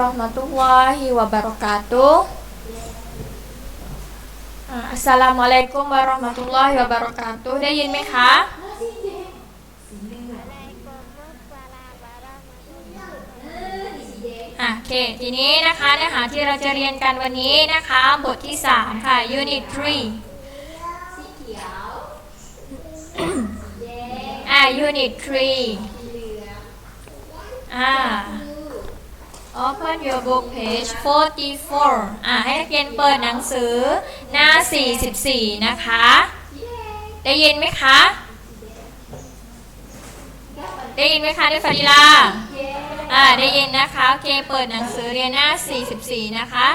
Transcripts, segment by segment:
warahmatullahi wabarakatuh. Ah, Assalamualaikum warahmatullahi wabarakatuh ได้ยินไหมคะ อ่ะโอเค ทีนี้นะคะเนื้อหาที่เราจะเรียนกันวันนี้นะคะ บทที่ 3 ค่ะ Unit 3 อ่า Unit 3 อ่า Open your book page 44 อ่าให้นักเรียนเปิดหนังสือหน้า 44 นะคะ ได้ยินไหมคะ ได้ยินไหมคะด้ฟาริลาอ่าได้ยินนะคะ โอเค เปิดหนังสือเรียนหน้า 44 นะคะ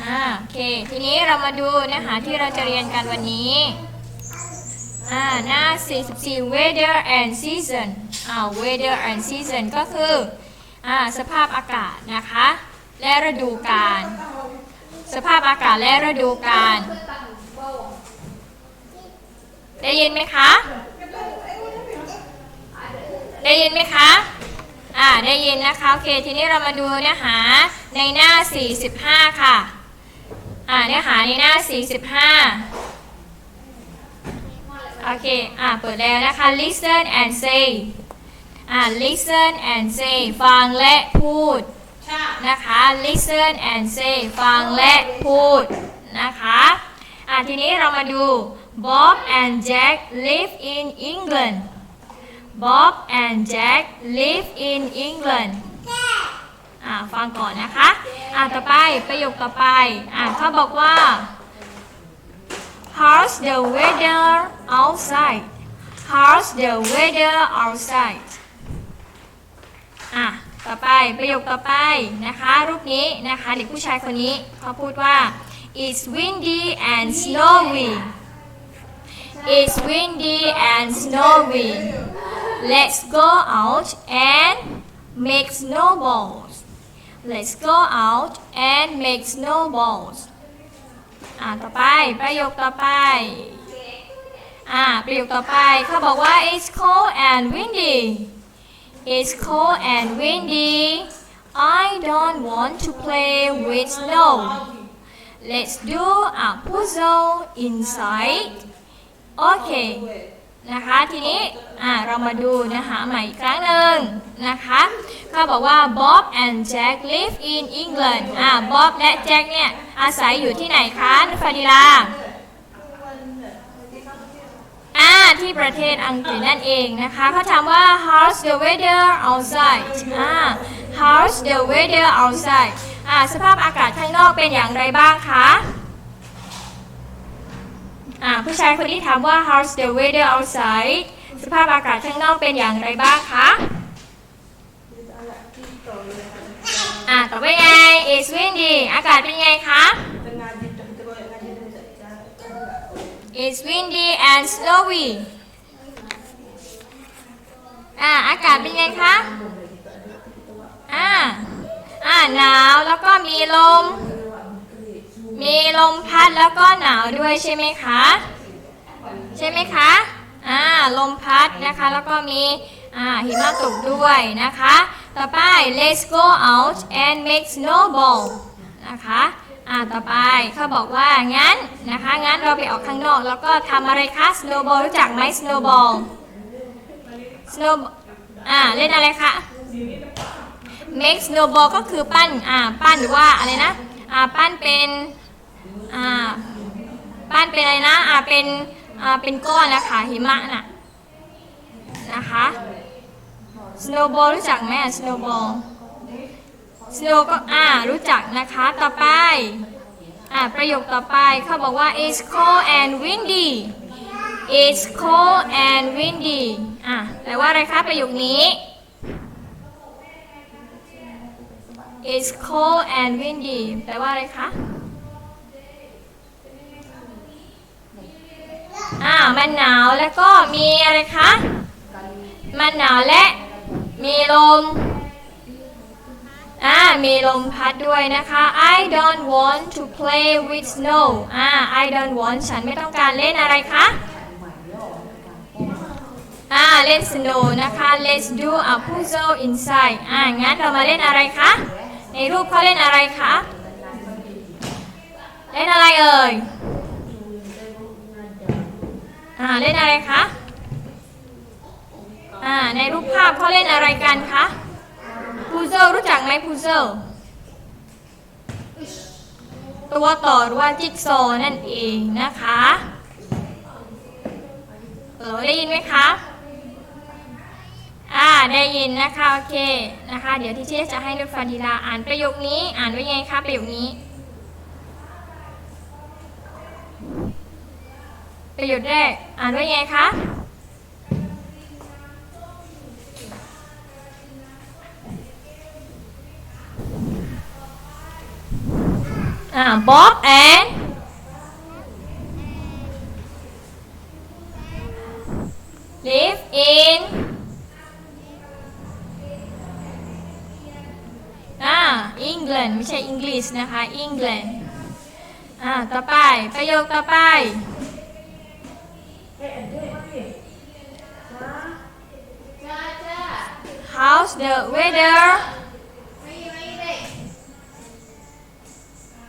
อ่าโอเค ทีนี้เรามาดูเนื้อหาที่เราจะเรียนกันวันนี้อ่าหน้า 44 weather and season อ่า weather and season ก็คือ สภาพอากาศนะคะ และฤดูกาลสภาพอากาศและฤดูกาลได้ยินไหมคะ ได้ยินไหมคะอ่าได้ยินนะคะโอเคทีนี้เรามาดูเนื้อหาในหน้า 45 ค่ะอ่าเนื้อหาในหน้า 45 โอเคอ่าเปิดแล้วนะคะ listen and say อ่า listen and say ฟังและพูดนะคะ listen and say ฟังและพูดนะคะอ่าทีนี้เรามาดู Bob and Jack live in England Bob and Jack live in England อ่าฟังก่อนนะคะอ่าต่อไปประโยคต่อไปอ่าเขาบอกว่า How's the weather outside How's the weather outside อะต่อไปประโยคต่อไปนะคะรูปนี้นะคะเด็กผู้ชายคนนี้เขาพูดว่า It's windy and snowy It's windy and snowy Let's go out and make snowballs Let's go out and make snowballs อ่าต่อไปประโยคต่อไปอ่าประโยคต่อไปเขาบอกว่า It's cold and windy It's cold and windy. I don't want to play with snow. Let's do a puzzle inside. Okay. นะคะ ทีนี้อ่าเรามาดูนะคะใหม่อีกครั้งหนึ่งนะคะเขาบอกว่า Bob and Jack live in England อ่า Bob และ Jack เนี่ยอาศัยอยู่ที่ไหนคะฟาดิลา ที่ประเทศอังกฤษนั่นเองนะคะเขาถามว่า how's the weather outside อ่า how's the weather outside อ่าสภาพอากาศข้างนอกเป็นอย่างไรบ้างคะอ่าผู้ชายคนนี้ถามว่า how's the weather outside สภาพอากาศข้างนอกเป็นอย่างไรบ้างคะอ่าต่อไปไง it's windy อากาศเป็นไงคะ It's windy and snowy อ่าอากาศเป็นไงคะ อ่า อ่าหนาวแล้วก็มีลม มีลมพัดแล้วก็หนาวด้วยใช่ไหมคะ ใช่ไหมคะ อ่า ลมพัดนะคะ แล้วก็มี อ่า หิมะตกด้วยนะคะ ต่อไป let's go out and make snowball นะคะ ต่อไปเขาบอกว่างั้นนะคะงั้นเราไปออกข้างนอกแล้วก็ทำอะไรคะ snowball รู้จักไหม snowball snow อ่าเล่นอะไรคะ make snowball ก็คือปั้นอ่าปั้นหรือว่าอะไรนะอ่าปั้นเป็นอ่าปั้นเป็นอะไรนะอ่าเป็นอ่าเป็นก้อนนะคะหิมะน่ะนะคะ snowball รู้จักไหม snowball snow ก็อ่ารู้จักนะคะ ต่อไป อ่าประโยคต่อไปเขาบอกว่า it's cold and windy it's cold and windy อ่าแปลว่าอะไรคะประโยคนี้ it's cold and windy แปลว่าอะไรคะ อ่า มันหนาวแล้วก็มีอะไรคะ มันหนาวและมีลม อ่ามีลมพัดด้วยนะคะ I don't want to play with snow อ่า I don't want ฉันไม่ต้องการเล่นอะไรคะอ่าเล่น snow นะคะ Let's do a puzzle inside อ่างั้นเรามาเล่นอะไรคะ ในในรูปเขาเล่นอะไรคะ เล่นอะไรเอ่ยอ่าเล่นอะไรคะอ่าในรูปภาพเขาเล่นอะไรกันคะ พูเซลรู้จักไหมพูเซลตัวต่อหรือว่าจิ๊กซอนั่นเองนะคะเออได้ยินไหมคะอ่าได้ยินนะคะโอเคนะคะ เดี๋ยวที่เชจะให้นุชฟันธีลาอ่านประโยคนี้ อ่านว่ายังไงคะประโยคนี้ ประโยคแรกอ่านว่ายังไงคะ อ่า Bob and live in อ่า England ไม่ใช่ English นะคะ England อ่า ต่อไป ประโยคต่อไป How's the weather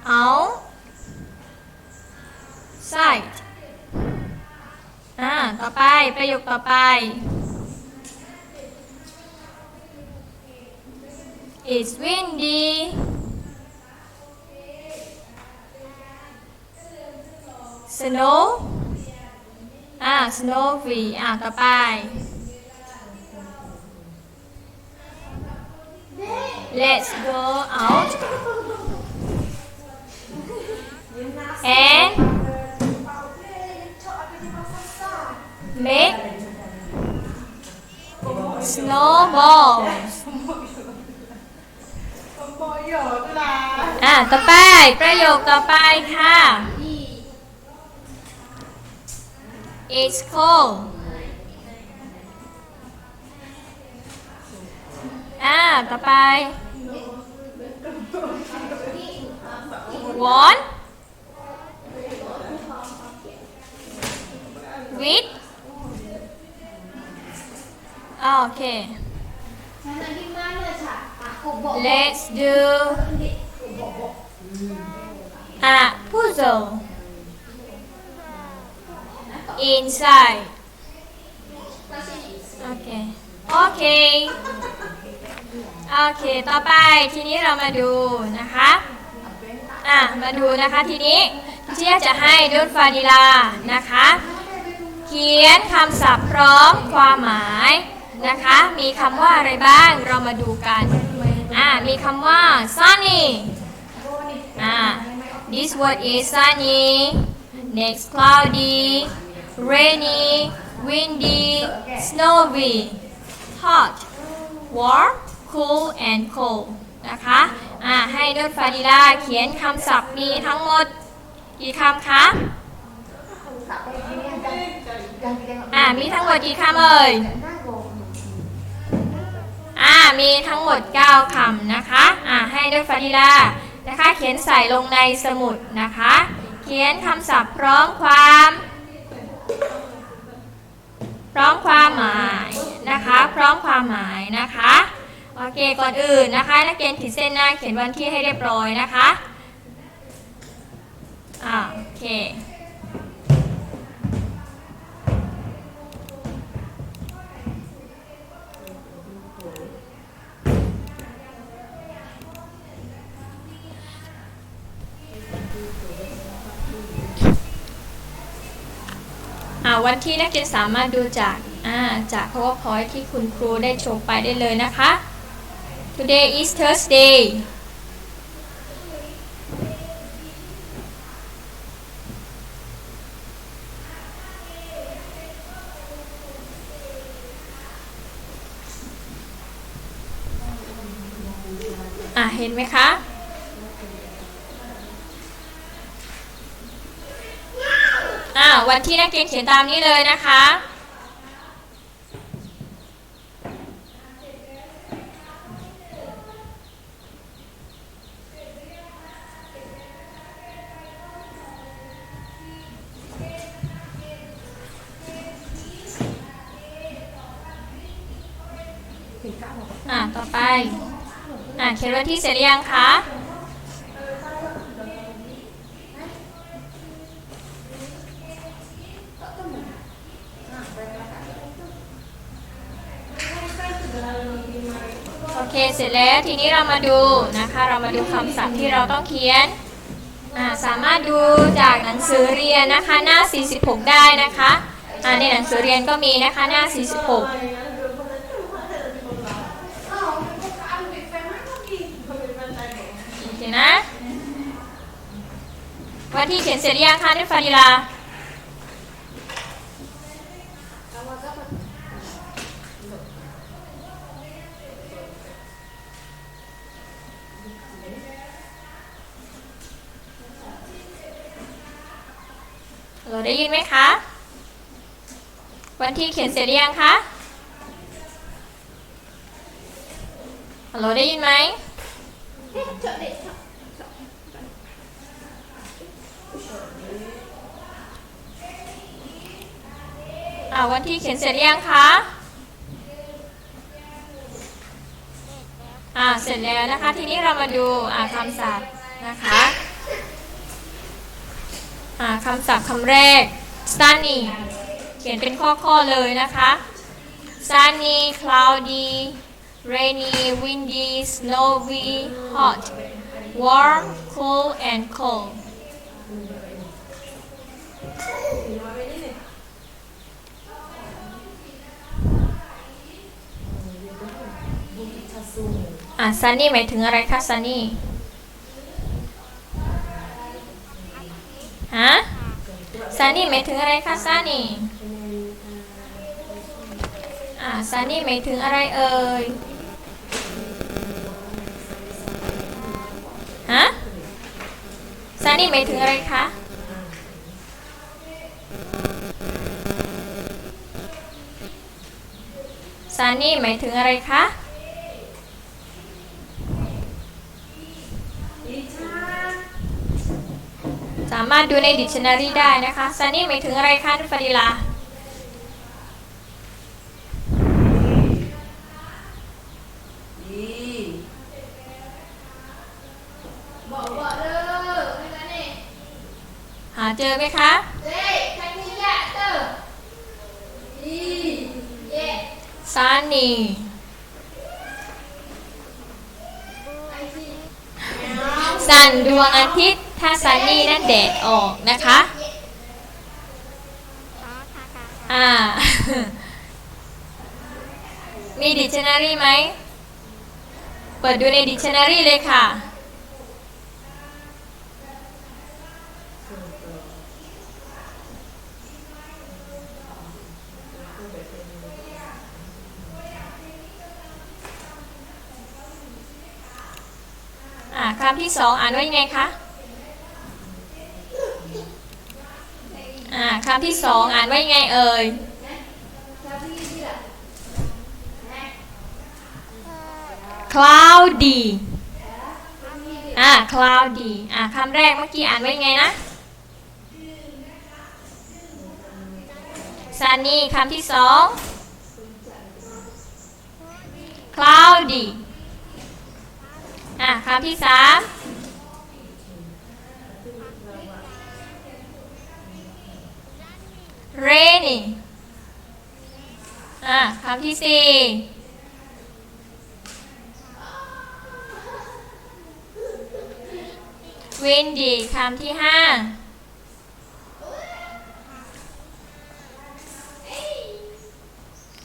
Outside อ่า ต่อไป ประโยคต่อไป It's windy snow อ่า snowy อ่าต่อไป Let's go out and make snowballs อะต่อไป ประโยคต่อไปค่ะ It's cold อ่าต่อไป Want with อ่าโอเค Let's do a puzzle inside โอเคโอเคโอเค ต่อไปทีนี้เรามาดูนะคะ อะ มาดูนะคะทีนี้เชียจะให้ดุนฟาดิลานะคะ เขียนคำศัพท์พร้อมความหมายนะคะ มีคำว่าอะไรบ้าง เรามาดูกัน อ่า มีคำว่า sunny อ่า this word is sunny next cloudy rainy windy snowy hot warm cool and cold นะคะ อ่า ให้ดนฟาดิลาเขียนคำศัพท์มีทั้งหมด กี่คำคะ อ่ามีทั้งหมดกี่คำเอ่ย อ่ามีทั้งหมด 9คำนะคะ อ่าให้ด้วยฟาดิลานะคะ เขียนใส่ลงในสมุดนะคะ เขียนคำศัพท์พร้อมความ พร้อมความหมายนะคะ พร้อมความหมายนะคะ โอเค ก่อนอื่นนะคะ นักเรียนขีดเส้นหน้าเขียนวันที่ให้เรียบร้อยนะคะ อ่า โอเค วันที่นักเรียนสามารถดูจากาจาก powerpoint ที่คุณครูได้โชว์ไปได้เลยนะคะ today is Thursday อ่าเห็นไหมคะ อนที่นักเรียนเขียนตามนี้เลยนะคะอ่าต่อไป อ่าเขียนวันที่เสร็จหรือยังคะ โอเค เสร็จ แล้วทีนี้เรามาดูนะคะเรามาดูคำศัพท์ที่เราต้องเขียนสามารถดูจากหนังสือเรียนนะคะหน้า 46 ได้นะคะในหนังสือเรียนก็มีนะคะหน้า 46โอเคนะ วันที่เขียนเสร็จยังคะนิฟาดิลา เราได้ยินไหมคะ วันที่เขียนเสร็จหรือยังคะเราได้ยินไหมอ่าวันที่เขียนเสร็จหรือยังคะ อ่า เสร็จแล้วนะคะ ทีนี้เรามาดูอ่าคำศัพท์นะคะ อ่าคำศัพท์คำแรก sunny เขียนเป็นข้อๆเลยนะคะ sunny cloudy rainy windy snowy hot warm cool and cold อ่า sunny หมายถึงอะไรคะ sunny ฮะ sunny หมายถึงอะไรคะ sunny อ่า sunny หมายถึงอะไรเอ่ยฮะ sunny หมายถึงอะไรคะ sunny หมายถึงอะไรคะ สามารถดูใน dictionary ได้นะคะ sunny หมายถึงอะไรคะฟาดิลาบอกบอกเด้อไม่งั้นนี่หาเจอไหมคะเฮ้ยใครมีแยะเด้ออีเย่ sunny ไอซีสันดวงอาทิตย์ ถ้า sunny นั่นแดดออกนะคะ อ่า มี dictionary ไหม เปิดดูใน dictionary เลยค่ะ อ่าคำที่สองอ่านว่ายังไงคะ อ่าคำที่สองอ่านว่ายังไงเอ่ยชาพี่ที่ละ cloudy อ่า cloudy อ่าคำแรกเมื่อกี้อ่านว่ายังไงนะ sunny คำที่สอง cloudy อ่าคำที่สาม rainy อ่าคำที่สี่ windy คำที่ห้า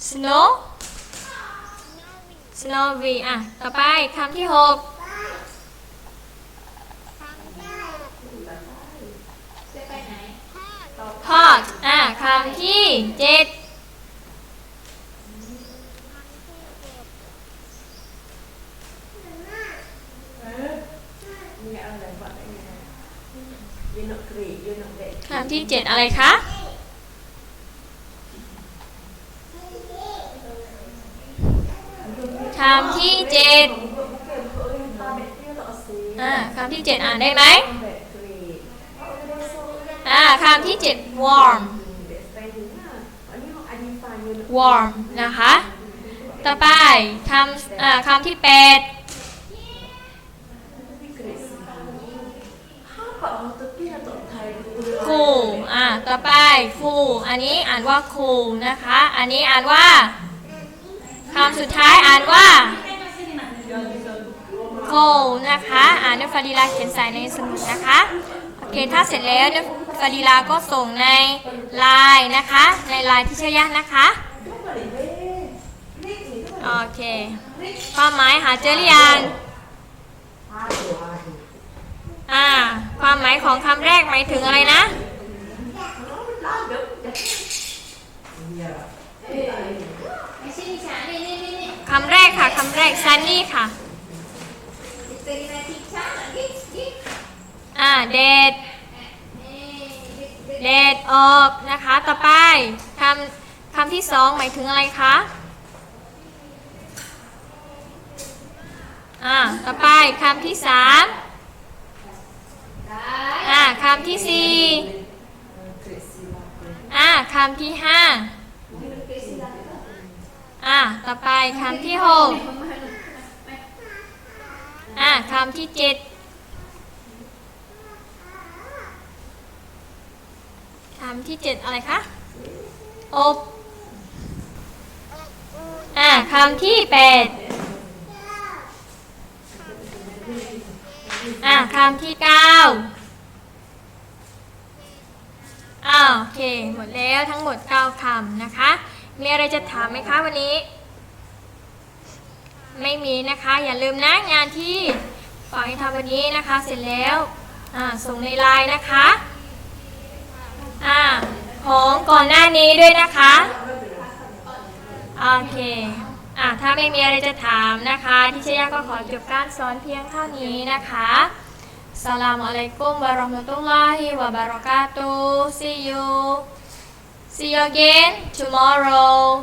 snow snowy อะ ต่อไปคำที่หก จะไปไหน hot อะคำที่เจ็ดคำที่เจ็ดอะไรคะคำที่เจ็ดอ่าคำที่เจ็ดอ่านได้ไหม อ่าคำที่เจ็ด warm warm นะคะ ต่อไปคำอ่าคำที่แปด cool อ่าต่อไป cool อันนี้อ่านว่า cool นะคะ อันนี้อ่านว่าคำสุดท้ายอ่านว่า cool นะคะ อ่านด้วยฟารีลาเขียนใส่ในสมุดนะคะ โอเค ถ้าเสร็จแล้วเนี่ยาดีลาก็ส่งในไลน์นะคะ ในไลน์ที่ชยะนะคะ โอเคความหมายหาเจอหรือยังอ่า ความหมายของคำแรกหมายถึงอะไรนะ คำแรกค่ะ คำแรกซันนี่ค่ะ อ่า เดด เดดออกนะคะ ต่อไปคำคำที่สองหมายถึงอะไรคะอ่าต่อไปคำที่สามอ่าคำที่สี่อ่าคำที่ห้าอ่าต่อไปคำที่หกอ่าคำที่เจ็ด คำที่เจ็ดอะไรคะ อบ อ่าคำที่แปดอ่าคำที่เก้าอ้าวโอเค หมดแล้วทั้งหมด9คำนะคะ มีอะไรจะถามไหมคะวันนี้ ไม่มีนะคะ อย่าลืมนะงานที่ฝากให้ทำวันนี้นะคะ เสร็จแล้ว อ่า ส่งในไลน์นะคะ อ่าของก่อนหน้านี้ด้วยนะคะ โอเคอะถ้าไม่มีอะไรจะถามนะคะที่ชยาก็ขอจบการสอนเพียงเท่านี้นะคะ Assalamualaikum warahmatullahi wabarakatuh. See you. See you again tomorrow.